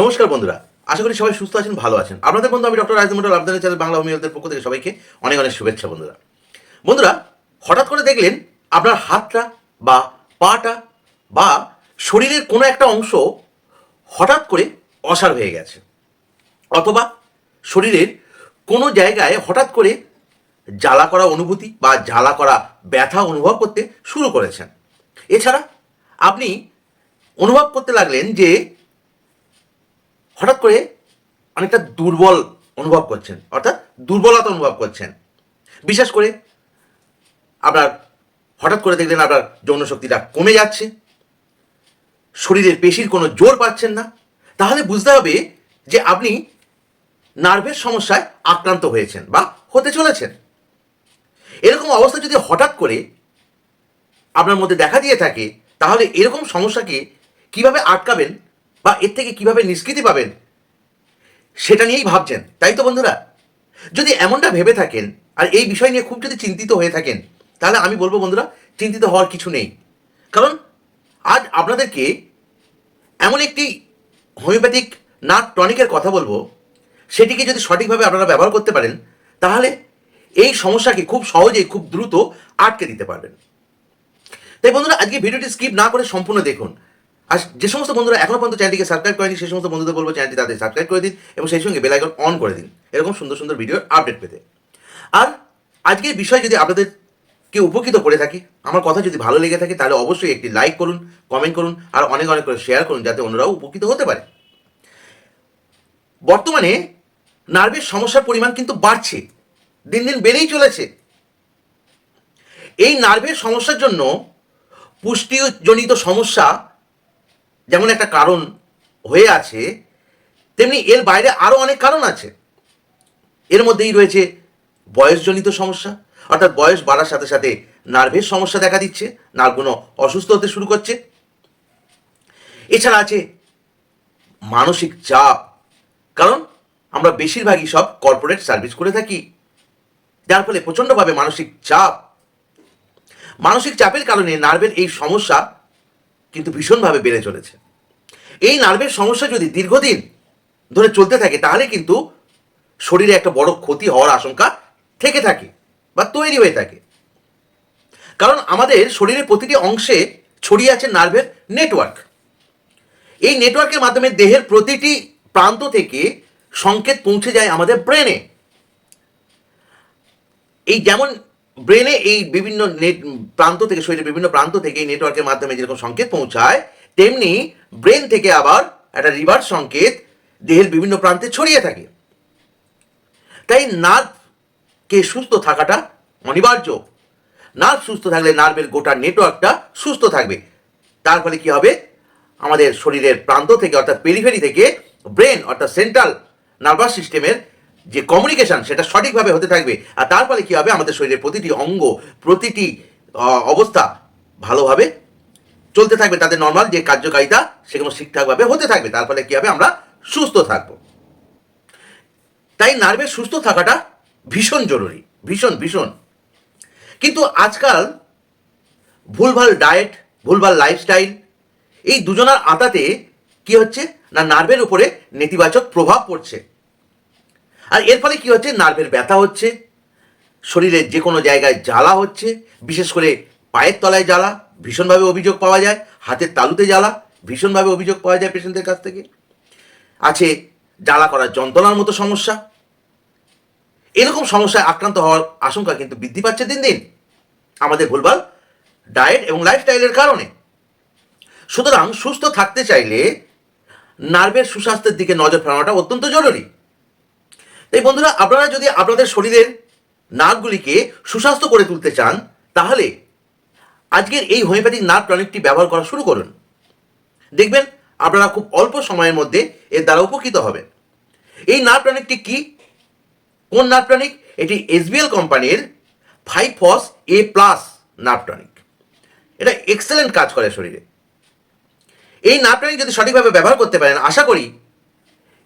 নমস্কার বন্ধুরা, আশা করি সবাই সুস্থ আছেন, ভালো আছেন। আপনাদের বন্ধু আমি ডক্টর রাজমন্ডল আপনাদের চ্যানেল বাংলা হোমিওপ্যাথের পক্ষ থেকে সবাইকে অনেক অনেক শুভেচ্ছা বন্ধুরা। বন্ধুরা, হঠাৎ করে দেখলেন আপনার হাতটা বা পাটা বা শরীরের কোনো একটা অংশ হঠাৎ করে অসার হয়ে গেছে। অথবা শরীরের কোনো জায়গায় হঠাৎ করে জ্বালা করা অনুভূতি বা জ্বালা করা ব্যথা অনুভব করতে শুরু করেছেন। এছাড়া আপনি অনুভব করতে লাগলেন যে হঠাৎ করে অনেকটা দুর্বল অনুভব করছেন, অর্থাৎ দুর্বলতা অনুভব করছেন। বিশেষ করে আপনার হঠাৎ করে দেখলেন আপনার যৌন শক্তিটা কমে যাচ্ছে, শরীরের পেশির কোনো জোর পাচ্ছেন না। তাহলে বুঝতে হবে যে আপনি নার্ভের সমস্যায় আক্রান্ত হয়েছেন বা হতে চলেছেন। এরকম অবস্থা যদি হঠাৎ করে আপনার মধ্যে দেখা দিয়ে থাকে, তাহলে এরকম সমস্যাকে কীভাবে আটকাবেন বা এর থেকে কীভাবে নিষ্কৃতি পাবেন? সেটা নিয়েই ভাবছেন, তাই তো বন্ধুরা? যদি এমনটা ভেবে থাকেন, আর এই বিষয় নিয়ে খুব যদি চিন্তিত হয়ে থাকেন, তাহলে আমি বলব বন্ধুরা, চিন্তিত হওয়ার কিছু নেই। কারণ আজ আপনাদেরকে এমন একটি হোমিওপ্যাথিক নাট টনিকের কথা বলব, সেটিকে যদি সঠিকভাবে আপনারা ব্যবহার করতে পারেন, তাহলে এই সমস্যাকে খুব সহজেই, খুব দ্রুত আটকে দিতে পারবেন। তাই বন্ধুরা, আজকে ভিডিওটি স্কিপ না করে সম্পূর্ণ দেখুন। আর যে সমস্ত বন্ধুরা এখনও পর্যন্ত চ্যানেলটিকে সাবস্ক্রাইব করেনি সেই সমস্ত বন্ধুদের বলব চ্যানেলটি তাদের সাবস্ক্রাইব করে দিন এবং সেই সঙ্গে বেলাইকন অন করে দিন। এরকম সুন্দর সুন্দর ভিডিওর আপডেট পেতে। আর আজকের বিষয় যদি আপনাদের কে উপকৃত করে থাকি, আমার কথা যদি ভালো লেগে থাকে, তাহলে অবশ্যই একটি লাইক করুন কমেন্ট করুন, আর অনেক অনেক করে শেয়ার করুন, যাতে অন্যরাও উপকৃত হতে পারে। বর্তমানে নার্ভের সমস্যার পরিমাণ কিন্তু বাড়ছে, দিন দিন বেড়েই চলেছে। এই নার্ভের সমস্যার জন্য পুষ্টিজনিত সমস্যা যেমন একটা কারণ হয়ে আছে, তেমনি এর বাইরে আরও অনেক কারণ আছে। এর মধ্যেই রয়েছে বয়সজনিত সমস্যা, অর্থাৎ বয়স বাড়ার সাথে সাথে নার্ভের সমস্যা দেখা দিচ্ছে নার্ভগুলো অসুস্থ হতে শুরু করছে। এছাড়া আছে মানসিক চাপ, কারণ আমরা বেশিরভাগই সব কর্পোরেট সার্ভিস করে থাকি। যার ফলে প্রচণ্ডভাবে মানসিক চাপ। মানসিক চাপের কারণে নার্ভের এই সমস্যা কিন্তু ভীষণভাবে বেড়ে চলেছে। এই নার্ভের সমস্যা যদি দীর্ঘদিন ধরে চলতে থাকে, তাহলে কিন্তু শরীরে একটা বড় ক্ষতি হওয়ার আশঙ্কা থেকে থাকে বা তৈরি হয়ে থাকে। কারণ আমাদের শরীরের প্রতিটি অংশে ছড়িয়ে আছে নার্ভের নেটওয়ার্ক এই নেটওয়ার্কের মাধ্যমে দেহের প্রতিটি প্রান্ত থেকে সংকেত পৌঁছে যায় আমাদের ব্রেনে এই যেমন ব্রেনে এই বিভিন্ন নেট প্রান্ত থেকে শরীরের বিভিন্ন প্রান্ত থেকে এই নেটওয়ার্কের মাধ্যমে যেরকম সংকেত পৌঁছায়, তেমনি ব্রেন থেকে আবার একটা রিভার্স সংকেত দেহের বিভিন্ন প্রান্তে ছড়িয়ে থাকে। তাই নার্ভকে সুস্থ থাকাটা অনিবার্য। নার্ভ সুস্থ থাকলে নার্ভের গোটা নেটওয়ার্কটা সুস্থ থাকবে। তার ফলে কি হবে? আমাদের শরীরের প্রান্ত থেকে অর্থাৎ পেরিফেরি থেকে ব্রেন অর্থাৎ সেন্ট্রাল নার্ভাস সিস্টেমের যে কমিউনিকেশন সেটা সঠিকভাবে হতে থাকবে, আর তার ফলে কী হবে? আমাদের শরীরের প্রতিটি অঙ্গ, প্রতিটি অবস্থা ভালোভাবে চলতে থাকবে। তাদের নর্মাল যে কার্যকারিতা, সেগুলো ঠিকঠাকভাবে হতে থাকবে। তার ফলে কী হবে? আমরা সুস্থ থাকব। তাই নার্ভের সুস্থ থাকাটা ভীষণ জরুরি। ভীষণ ভীষণ। কিন্তু আজকাল ভুলভাল ডায়েট ভুলভাল লাইফস্টাইল এই দুজনার আতাতে কি হচ্ছে? না নার্ভের উপরে নেতিবাচক প্রভাব পড়ছে। আর এর ফলে কি হচ্ছে? নার্ভের ব্যথা হচ্ছে, শরীরের যে কোনো জায়গায় জ্বালা হচ্ছে, বিশেষ করে পায়ের তলায় জ্বালা, ভীষণভাবে অভিযোগ পাওয়া যায়, হাতের তালুতে জ্বালা, ভীষণভাবে অভিযোগ পাওয়া যায় পেশেন্টদের কাছ থেকে। আছে জ্বালা করার যন্ত্রণার মতো সমস্যা। এরকম সমস্যায় আক্রান্ত হওয়ার আশঙ্কা কিন্তু বৃদ্ধি পাচ্ছে দিন দিন আমাদের ভুলভাল ডায়েট এবং লাইফস্টাইলের কারণে। সুতরাং সুস্থ থাকতে চাইলে নার্ভের সুস্বাস্থ্যের দিকে নজর ফেরানোটা অত্যন্ত জরুরি। তাই বন্ধুরা, আপনারা যদি আপনাদের শরীরের নাকগুলিকে সুস্বাস্থ্য করে তুলতে চান, তাহলে আজকের এই হোমিওপ্যাথিক নার্ভ টনিকটি ব্যবহার করা শুরু করুন। দেখবেন, আপনারা খুব অল্প সময়ের মধ্যে এর দ্বারা উপকৃত হবেন। এই নার্ভ টনিকটি কি? কোন নার্ভ টনিক এটি এসবিএল কোম্পানির five phos A plus nerve tonic এটা এক্সেলেন্ট কাজ করে শরীরে। এই নার্ভ টনিক যদি সঠিকভাবে ব্যবহার করতে পারেন, আশা করি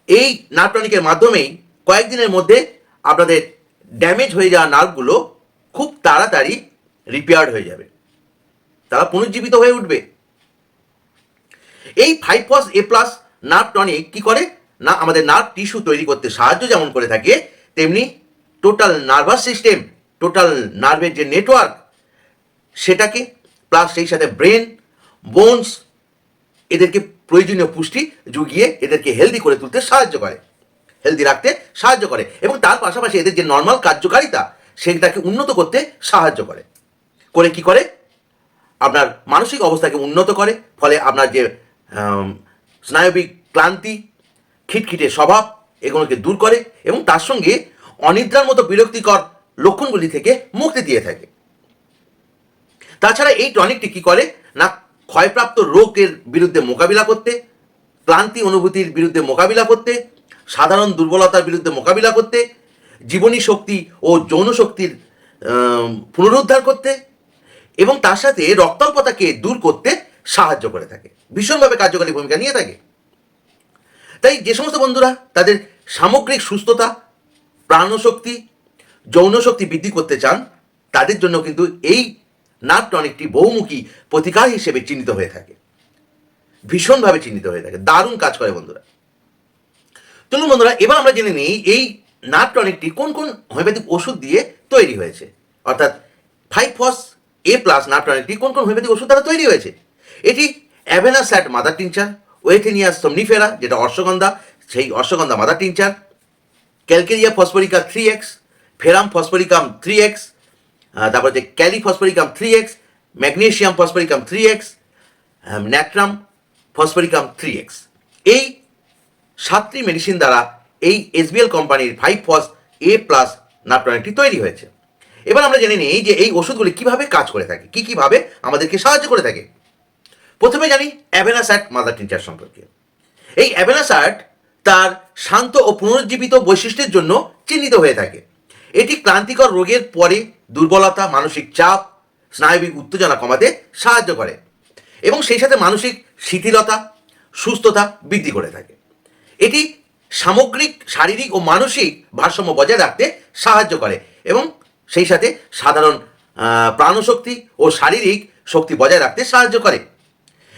এই নার্ভ টনিকের মাধ্যমেই কয়েকদিনের মধ্যে আপনাদের ড্যামেজ হয়ে যাওয়া নার্ভগুলো খুব তাড়াতাড়ি রিপেয়ার্ড হয়ে যাবে। তারা পুনর্জীবিত হয়ে উঠবে। এই five phos A plus nerve tonic কি করে? না, আমাদের নার্ভ টিস্যু তৈরি করতে সাহায্য যেমন করে থাকে, তেমনি টোটাল নার্ভাস সিস্টেম টোটাল নার্ভের যে নেটওয়ার্ক সেটাকে প্লাস সেই সাথে ব্রেন বোনস এদেরকে প্রয়োজনীয় পুষ্টি জুগিয়ে এদেরকে হেলদি করে তুলতে সাহায্য করে। হেলদি রাখতে সাহায্য করে এবং তার পাশাপাশি এদের যে নর্মাল কার্যকারিতা, সেটাকে উন্নত করতে সাহায্য করে। করে কি করে? আপনার মানসিক অবস্থাকে উন্নত করে, ফলে আপনার যে স্নায়বিক ক্লান্তি, খিটখিটে স্বভাব, এগুলোকে দূর করে এবং তার সঙ্গে অনিদ্রার মতো বিরক্তিকর লক্ষণগুলি থেকে মুক্তি দিয়ে থাকে। তাছাড়া এই টনিকটি কি করে? না, ক্ষয়প্রাপ্ত রোগের বিরুদ্ধে মোকাবিলা করতে, ক্লান্তি অনুভূতির বিরুদ্ধে মোকাবিলা করতে সাধারণ দুর্বলতার বিরুদ্ধে মোকাবিলা করতে, জীবনী শক্তি ও যৌন শক্তির পুনরুদ্ধার করতে এবং তার সাথে রক্তাল্পতাকে দূর করতে সাহায্য করে থাকে। ভীষণভাবে কার্যকরী ভূমিকা নিয়ে থাকে। তাই যে সমস্ত বন্ধুরা, তাদের সামগ্রিক সুস্থতা, প্রাণশক্তি, যৌন শক্তি বৃদ্ধি করতে চান, তাদের জন্য কিন্তু এই নার্ভ টনিকটি বহুমুখী প্রতিকার হিসেবে চিহ্নিত হয়ে থাকে। ভীষণভাবে চিহ্নিত হয়ে থাকে। দারুণ কাজ করে বন্ধুরা। চলুন বন্ধুরা, এবার আমরা জেনে নিই এই নার্ভ টনিকটি কোন কোন হোমিওপ্যাথিক ওষুধ দিয়ে তৈরি হয়েছে। অর্থাৎ five phos A plus nerve টনিকটি কোন কোন হোমিওপ্যাথিক ওষুধ দ্বারা তৈরি হয়েছে? এটি অ্যাভেনাস্যাট মাদার টিনচার ওয়েথেনিয়া সমনিফেরা যেটা অশ্বগন্ধা, সেই ashwagandha mother tincture, calcarea phosphorica three X, ferrum phosphoricum three X তারপর হচ্ছে kali phosphoricum three X, magnesium phosphoricum three X natrum phosphoricum three X. এই সাতটি মেডিসিন দ্বারা এই এসবিএল কোম্পানির ফাইভ ফস এ প্লাস নাট্রনিকটি তৈরি হয়েছে। এবার আমরা জেনে নিই যে এই ওষুধগুলি কীভাবে কাজ করে থাকে, কি কীভাবে আমাদেরকে সাহায্য করে থাকে। প্রথমে জানি অ্যাভেনাসাট মাদার টিনচার সম্পর্কে। এই অ্যাভেনাসাট তার শান্ত ও পুনরুজ্জীবিত বৈশিষ্ট্যের জন্য চিহ্নিত হয়ে থাকে। এটি ক্লান্তিকর রোগের পরে দুর্বলতা, মানসিক চাপ, স্নায়বিক উত্তেজনা কমাতে সাহায্য করে এবং সেই সাথে মানসিক শিথিলতা, সুস্থতা বৃদ্ধি করে থাকে। এটি সামগ্রিক, শারীরিক ও মানসিক ভারসাম্য বজায় রাখতে সাহায্য করে এবং সেই সাথে সাধারণ প্রাণশক্তি ও শারীরিক শক্তি বজায় রাখতে সাহায্য করে।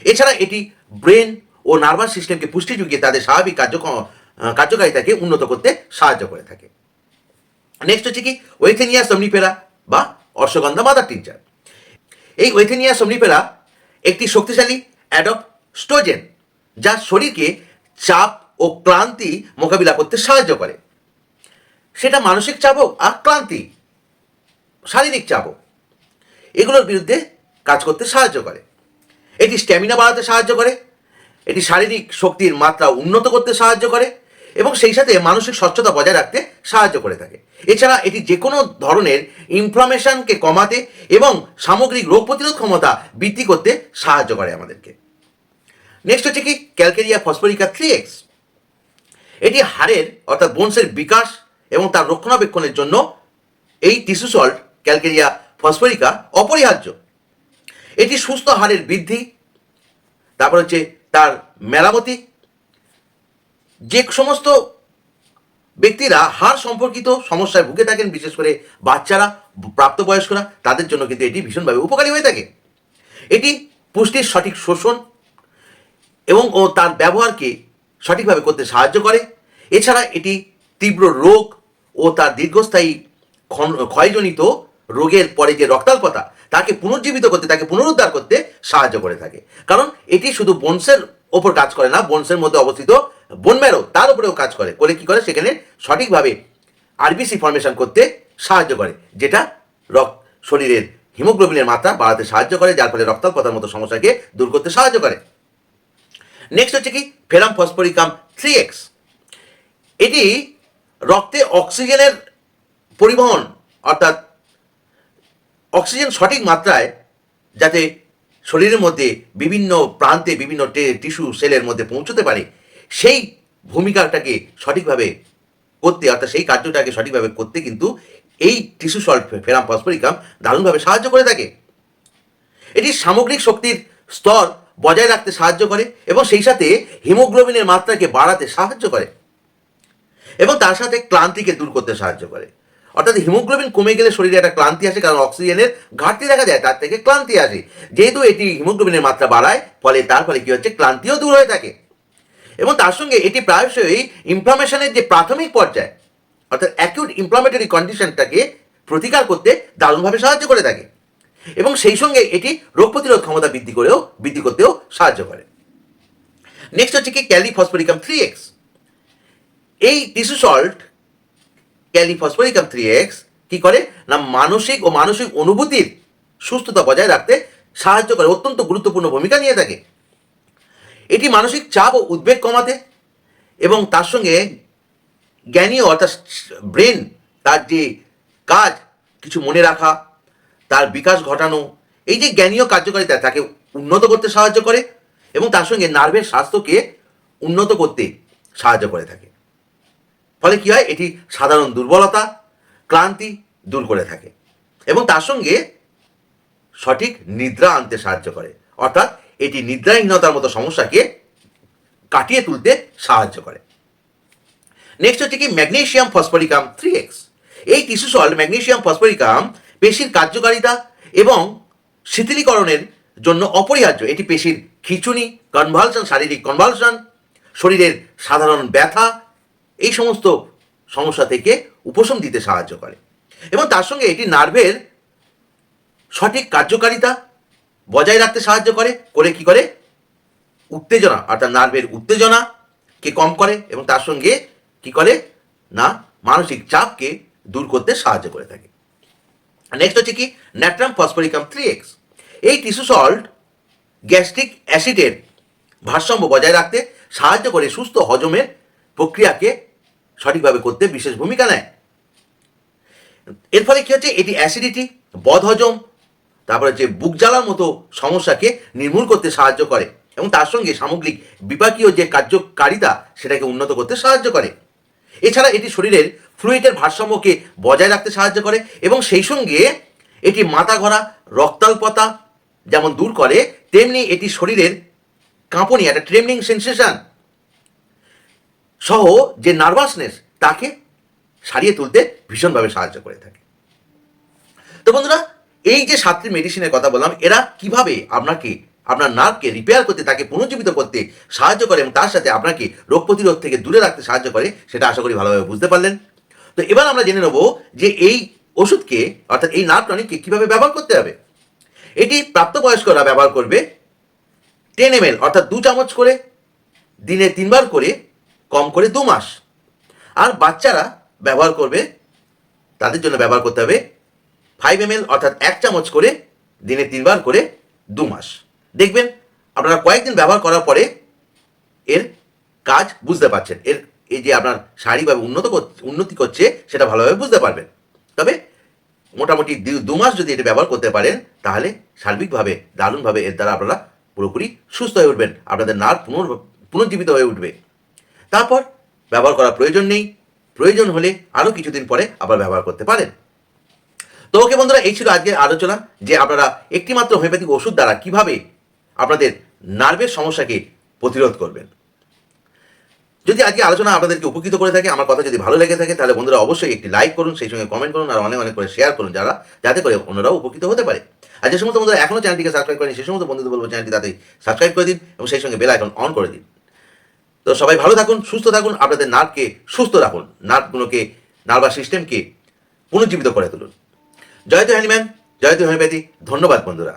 এছাড়া এটি ব্রেন ও নার্ভাস সিস্টেমকে পুষ্টি যুগিয়ে তাদের স্বাভাবিক কার্য কার্যকারিতাকে উন্নত করতে সাহায্য করে থাকে। নেক্সট হচ্ছে কি? ওয়েথেনিয়া সমনিপেরা বা অশ্বগন্ধা মাদার টিনচার। এই ওয়েথেনিয়া সমনিপেরা একটি শক্তিশালী অ্যাডপ স্টোজেন যা শরীরকে চাপ ও ক্লান্তি মোকাবিলা করতে সাহায্য করে। সেটা মানসিক চাপ হোক আর ক্লান্তি, শারীরিক চাপ হোক এগুলোর বিরুদ্ধে কাজ করতে সাহায্য করে। এটি স্ট্যামিনা বাড়াতে সাহায্য করে, এটি শারীরিক শক্তির মাত্রা উন্নত করতে সাহায্য করে এবং সেই সাথে মানসিক স্বচ্ছতা বজায় রাখতে সাহায্য করে থাকে। এছাড়া এটি যে কোনো ধরনের ইনফ্লামেশনকে কমাতে এবং সামগ্রিক রোগ প্রতিরোধ ক্ষমতা বৃদ্ধি করতে সাহায্য করে আমাদেরকে। নেক্সট হচ্ছে কি? ক্যালকেরিয়া ফসফরিকা থ্রি এক্স এটি হাড়ের, অর্থাৎ বোনসের বিকাশ এবং তার রক্ষণাবেক্ষণের জন্য এই টিস্যু সল্ট ক্যালকেরিয়া ফসফরিকা অপরিহার্য। এটি সুস্থ হাড়ের বৃদ্ধি, তারপর হচ্ছে তার মেরামতি। যে সমস্ত ব্যক্তিরা হাড় সম্পর্কিত সমস্যায় ভুগে থাকেন, বিশেষ করে বাচ্চারা, প্রাপ্তবয়স্করা, তাদের জন্য কিন্তু এটি ভীষণভাবে উপকারী হয়ে থাকে। এটি পুষ্টির সঠিক শোষণ এবং ও তার ব্যবহারকে সঠিকভাবে করতে সাহায্য করে। এছাড়া এটি তীব্র রোগ ও তার দীর্ঘস্থায়ী ক্ষয়জনিত রোগের পরে যে রক্তাল্পতা, তাকে পুনর্জীবিত করতে, তাকে পুনরুদ্ধার করতে সাহায্য করে থাকে। কারণ এটি শুধু বোনসের ওপর কাজ করে না, বোনসের মধ্যে অবস্থিত বোন ম্যারো তার উপরেও কাজ করে। করে কি করে? সেখানে সঠিকভাবে আরবিসি ফর্মেশন করতে সাহায্য করে, যেটা রক্ত শরীরের হিমোগ্লোবিনের মাত্রা বাড়াতে সাহায্য করে, যার ফলে রক্তাল্পতার মতো সমস্যাকে দূর করতে সাহায্য করে। নেক্সট হচ্ছে কি? ফেরাম ফসফরিকাম থ্রি এক্স এটি রক্তে অক্সিজেনের পরিবহন, অর্থাৎ অক্সিজেন সঠিক মাত্রায় যাতে শরীরের মধ্যে বিভিন্ন প্রান্তে বিভিন্ন টিস্যু সেলের মধ্যে পৌঁছতে পারে, সেই ভূমিকাটাকে সঠিকভাবে করতে, অর্থাৎ সেই কার্যটাকে সঠিকভাবে করতে কিন্তু এই টিস্যু সল্ট ফেরাম ফসফরিকাম দারুণভাবে সাহায্য করে থাকে। এটি সামগ্রিক শক্তির স্তর বজায় রাখতে সাহায্য করে এবং সেই সাথে হিমোগ্লোবিনের মাত্রাকে বাড়াতে সাহায্য করে এবং তার সাথে ক্লান্তিকে দূর করতে সাহায্য করে। অর্থাৎ হিমোগ্লোবিন কমে গেলে শরীরে একটা ক্লান্তি আসে, কারণ অক্সিজেনের ঘাটতি দেখা যায়, তার থেকে ক্লান্তি আসে। যেহেতু এটি হিমোগ্লোবিনের মাত্রা বাড়ায়, ফলে তার ফলে কি হচ্ছে? ক্লান্তিও দূর হয়ে থাকে। এবং তার সঙ্গে এটি প্রায়শই ইনফ্লামেশনের যে প্রাথমিক পর্যায়, অর্থাৎ অ্যাকিউট ইনফ্লামেটরি কন্ডিশনটাকে প্রতিকার করতে দারুণভাবে সাহায্য করে থাকে। এবং সেই সঙ্গে এটি রোগ প্রতিরোধ ক্ষমতা বৃদ্ধি করেও, বৃদ্ধি করতেও সাহায্য করে। নেক্সট হচ্ছে কি ক্যালিফসফরিকাম থ্রি এক্স। এই tissue salt kali phosphoricum three X কি করে? না, মানসিক ও মানসিক অনুভূতির সুস্থতা বজায় রাখতে সাহায্য করে, অত্যন্ত গুরুত্বপূর্ণ ভূমিকা নিয়ে থাকে। এটি মানসিক চাপ ও উদ্বেগ কমাতে এবং তার সঙ্গে জ্ঞানীয় অর্থাৎ ব্রেন, তার যে কাজ, কিছু মনে রাখা তার বিকাশ ঘটানো, এই যে জ্ঞানীয় কার্যকারিতা তাকে উন্নত করতে সাহায্য করে এবং তার সঙ্গে নার্ভের স্বাস্থ্যকে উন্নত করতে সাহায্য করে থাকে। ফলে কি হয়? এটি সাধারণ দুর্বলতা, ক্লান্তি দূর করে থাকে এবং তার সঙ্গে সঠিক নিদ্রা আনতে সাহায্য করে। অর্থাৎ এটি নিদ্রাহীনতার মতো সমস্যাকে কাটিয়ে তুলতে সাহায্য করে। নেক্সট হচ্ছে কি, ম্যাগনেশিয়াম ফসফরিকাম থ্রি এক্স এই টিস্যু সল্ট ম্যাগনেসিয়াম ফসফরিকাম পেশির কার্যকারিতা এবং শিথিলীকরণের জন্য অপরিহার্য। এটি পেশির খিচুনি কনভালশন শারীরিক কনভালশন শরীরের সাধারণ ব্যথা, এই সমস্ত সমস্যা থেকে উপশম দিতে সাহায্য করে। এবং তার সঙ্গে এটি নার্ভের সঠিক কার্যকারিতা বজায় রাখতে সাহায্য করে। করে কি করে? উত্তেজনা, অর্থাৎ নার্ভের উত্তেজনাকে কম করে এবং তার সঙ্গে কি করে? না, মানসিক চাপকে দূর করতে সাহায্য করে থাকে। নেক্সট হচ্ছে কি ন্যাট্রাম ফসফরিকাম থ্রি এক্স এই টিস্যু সল্ট গ্যাস্ট্রিক অ্যাসিডের ভারসাম্য বজায় রাখতে সাহায্য করে সুস্থ হজমের প্রক্রিয়াকে সঠিকভাবে করতে বিশেষ ভূমিকা নেয়। এর ফলে কি হচ্ছে, এটি অ্যাসিডিটি বদহজম তারপরে হচ্ছে বুক জ্বালার মতো সমস্যাকে নির্মূল করতে সাহায্য করে এবং তার সঙ্গে সামগ্রিক বিপাকীয় যে কার্যকারিতা, সেটাকে উন্নত করতে সাহায্য করে। এছাড়া এটি শরীরের ফ্লুইডের ভারসাম্যকে বজায় রাখতে সাহায্য করে এবং সেই সঙ্গে এটি মাথা ঘোরা, রক্তাল্পতা যেমন দূর করে, তেমনি এটি শরীরের কাঁপনি, একটা ট্রেমলিং সেন্সেশন সহ যে নার্ভাসনেস তাকে সারিয়ে তুলতে ভীষণভাবে সাহায্য করে থাকে। তো বন্ধুরা, এই যে সাতটি মেডিসিনের কথা বললাম, এরা কীভাবে আপনাকে আপনার নার্ভকে রিপেয়ার করতে, তাকে পুনর্জীবিত করতে সাহায্য করে এবং তার সাথে আপনাকে রোগ প্রতিরোধ থেকে দূরে রাখতে সাহায্য করে, সেটা আশা করি ভালোভাবে বুঝতে পারলেন। তো এবার আমরা জেনে নেব যে এই ওষুধকে, অর্থাৎ এই নার্ভ টনিককে কীভাবে ব্যবহার করতে হবে। এটি প্রাপ্তবয়স্করা ব্যবহার করবে টেন এম অর্থাৎ দু চামচ করে, দিনে তিনবার করে, কম করে দু মাস। আর বাচ্চারা ব্যবহার করবে, তাদের জন্য ব্যবহার করতে হবে ফাইভ এম অর্থাৎ এক চামচ করে, দিনে তিনবার করে দু মাস। দেখবেন, আপনারা কয়েকদিন ব্যবহার করার পরে এর কাজ বুঝতে পারছেন। এর, এই যে আপনার শারীরিকভাবে উন্নত উন্নতি করছে, সেটা ভালোভাবে বুঝতে পারবেন। তবে মোটামুটি দু মাস যদি এটা ব্যবহার করতে পারেন, তাহলে সার্বিকভাবে, দারুণভাবে এর দ্বারা আপনারা পুরোপুরি সুস্থ হয়ে উঠবেন। আপনাদের নার পুনর, পুনর্জীবিত হয়ে উঠবে। তারপর ব্যবহার করার প্রয়োজন নেই। প্রয়োজন হলে আরও কিছুদিন পরে আবার ব্যবহার করতে পারেন। তো ওকে বন্ধুরা, এই ছিল আজকের আলোচনা। যে আপনারা একটিমাত্র হোমিওপ্যাথিক ওষুধ দ্বারা কীভাবে আপনাদের নার্ভের সমস্যাকে প্রতিরোধ করবেন। যদি আজকে আলোচনা আপনাদেরকে উপকৃত করে থাকে, আমার কথা যদি ভালো লেগে থাকে, তাহলে বন্ধুরা অবশ্যই একটি লাইক করুন, সেই সঙ্গে কমেন্ট করুন, আর অনেক অনেক করে শেয়ার করুন, যারা যাতে করে অন্যরাও উপকৃত হতে পারে। আর যে সমস্ত বন্ধুরা এখনও চ্যানেলটিকে সাবস্ক্রাইব করেনি সেই সমস্ত বন্ধুদের বলব চ্যানেলটি তাতে সাবস্ক্রাইব করে দিন এবং সেই সঙ্গে বেল আইকন অন করে দিন। তো সবাই ভালো থাকুন, সুস্থ থাকুন, আপনাদের নার্ভকে সুস্থ রাখুন, নার্ভগুলোকে, নার্ভাস সিস্টেমকে পুনর্জীবিত করে তুলুন। জয়তু হ্যানিম্যান জয়তু হোমিওপ্যাথি, ধন্যবাদ বন্ধুরা।